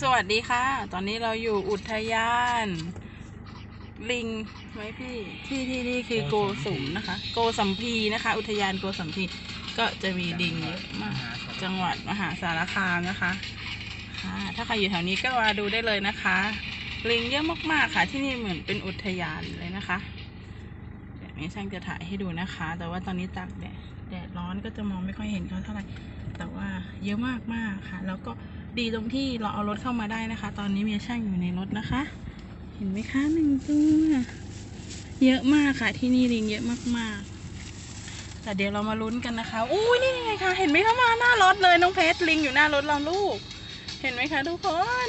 สวัสดีค่ะ ตอนนี้เราอยู่อุทยาน ลิงไหมพี่ ที่ที่นี่คือโกสุมนะคะ โกสัมพีนะคะ อุทยานโกสัมพีก็จะมีลิงเยอะมากจังหวัดมหาสารคามนะคะค่ะถ้าใครอยู่แถวนี้ก็มาดูได้เลยนะคะ ลิงเยอะมากๆค่ะ ที่นี่เหมือนเป็นอุทยานเลยนะคะเดี๋ยวนี้ช่างจะถ่ายให้ดูนะคะ แต่ว่าตอนนี้ตากแดดแดดร้อนก็จะมองไม่ค่อยเห็นเขาเท่าไหร่แต่ว่าเยอะมากมากๆค่ะ แล้วก็ ดีตรงที่เราเอารถเข้ามาได้นะคะ ตอนนี้มีช่างอยู่ในรถนะคะ เห็นไหมคะหนึ่งตัวเยอะมากค่ะ ที่นี่ลิงเยอะมากๆ แต่เดี๋ยวเรามาลุ้นกันนะคะอุ้ยนี่ไงคะเห็นไหมคะมาหน้ารถเลยน้องเพชรลิงอยู่หน้ารถเราลูก เห็นไหมคะทุกคน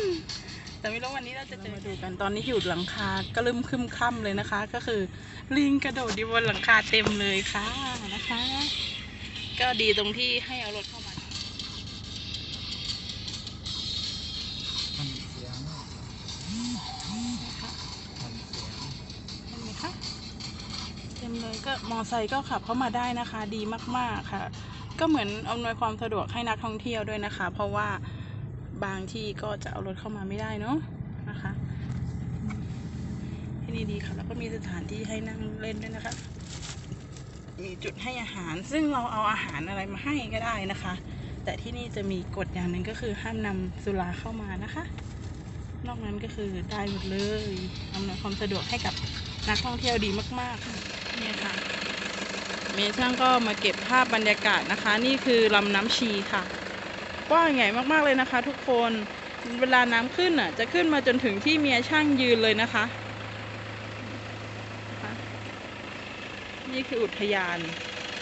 แต่ไม่รู้วันนี้เราจะเจอมาดูกันตอนนี้อยู่หลังคาก็ลืมคึมค่ำเลยนะคะ ก็คือลิงกระโดดอยู่บนหลังคาเต็มเลยค่ะนะคะ ก็ดีตรงที่ให้เอารถเข้ามา มเลยก็มอไซค์ก็ขับเข้ามาได้นะคะ ดีมากๆค่ะ ก็เหมือนอำนวยความสะดวกให้นักท่องเที่ยวด้วยนะคะ เพราะว่าบางที่ก็จะเอารถเข้ามาไม่ได้เนาะนะคะที่นี่ดีค่ะแล้วก็มีสถานที่ให้นั่งเล่นด้วยนะคะ มีจุดให้อาหารซึ่งเราเอาอาหารอะไรมาให้ก็ได้นะคะ แต่ที่นี่จะมีกฎอย่างหนึ่งก็คือห้ามนำสุราเข้ามานะคะ นอกนั้นก็คือได้หมดเลยอำนวยความสะดวกให้กับนักท่องเที่ยวดีมากๆค่ะ เนี่ยค่ะ เมช่างก็มาเก็บภาพบรรยากาศนะคะ นี่คือลำน้ำชีค่ะกว้างใหญ่มากๆเลยนะคะ ทุกคนเวลาน้ำขึ้นอะ จะขึ้นมาจนถึงที่เมียช่างยืนเลยนะคะนะคะ นี่คืออุทยาน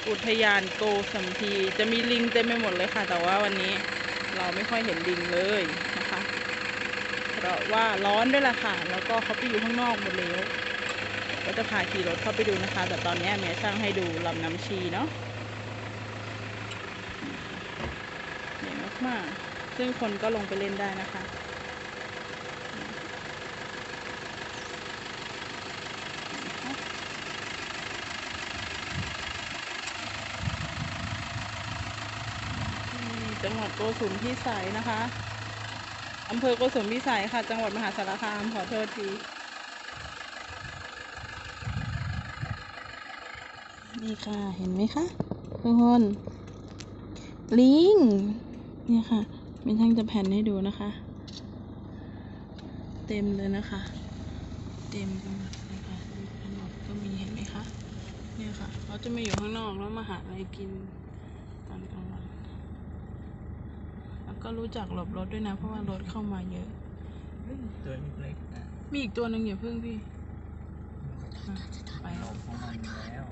อุทยานโกสัมพี จะมีลิงเต็มไปหมดเลยค่ะ แต่ว่าวันนี้เราไม่ค่อยเห็นลิงเลยนะคะ เพราะว่าร้อนด้วยล่ะค่ะ แล้วก็เขาไปอยู่ข้างนอกหมดแล้ว ก็จะพาขี่รถเข้าไปดูนะคะ แต่ตอนนี้แม่ช่างให้ดูลำน้ำชีเนาะใหญ่มากๆ ซึ่งคนก็ลงไปเล่นได้นะคะจังหวัดโกสุมพิสัยนะคะอำเภอโกสุมพิสัยค่ะ จังหวัดมหาสารคามขอโทษที นี่ค่ะเห็นไหมคะทุกคนลิงเนี่ยค่ะเป็นช่างจะแผ่นให้ดูนะคะ เต็มเลยนะคะ เต็มไปหมดเลยค่ะข้างนอกก็มีเห็นไหมคะเนี่ยค่ะเขาจะมาอยู่ข้างนอกแล้วมาหาอะไรกินตอนกลางวันแล้วก็รู้จักหลบรถด้วยนะ เพราะว่ารถเข้ามาเยอะเฮ้ยตัวเล็กๆนะมีอีกตัวหนึ่งอย่าเพิ่งพี่อะไปหลบของมันแล้ว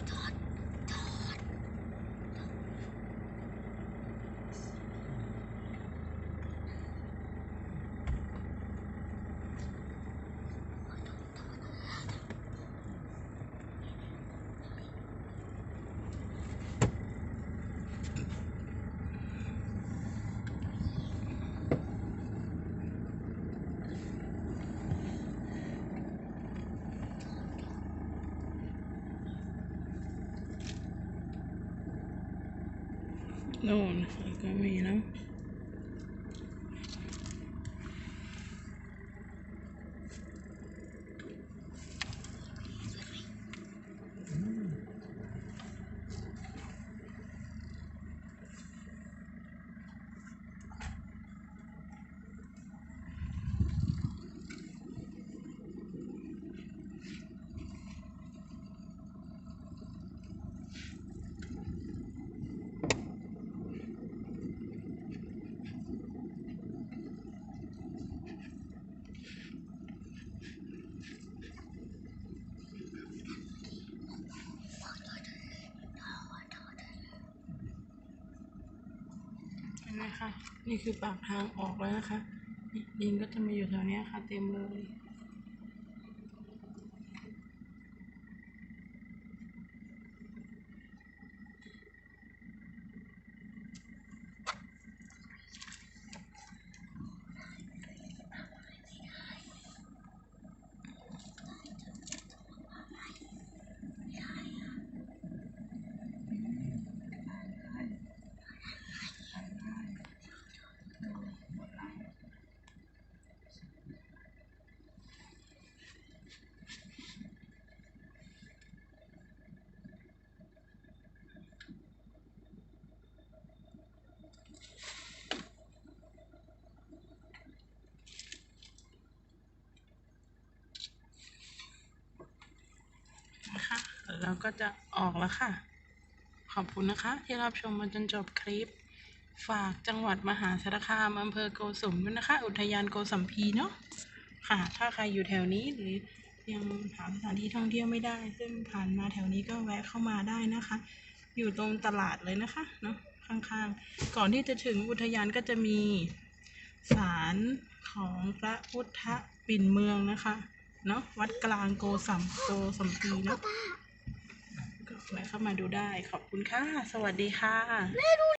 โน่นก็มีแนะคะ นี่คือปากทางออกแล้วนะคะ ดินก็จะมาอยู่แถวนี้ค่ะ เต็มเลย เราก็จะออกแล้วค่ะ ขอบคุณนะคะ ที่รับชมมาจนจบคลิป ฝากจังหวัดมหาสารคามอำเภอโกสุมด้วยนะคะ อุทยานโกสัมพีเนาะค่ะ ถ้าใครอยู่แถวนี้หรือยังหาสถานที่ท่องเที่ยวไม่ได้ ซึ่งผ่านมาแถวนี้ก็แวะเข้ามาได้นะคะ อยู่ตรงตลาดเลยนะคะเนาะข้างๆ ก่อนที่จะถึงอุทยานก็จะมีศาลของพระพุทธปิ่นเมืองนะคะ เนาะวัดกลางโกสัมโกสัมพีเนาะ สวยเข้ามาดูได้ ขอบคุณค่ะ สวัสดีค่ะ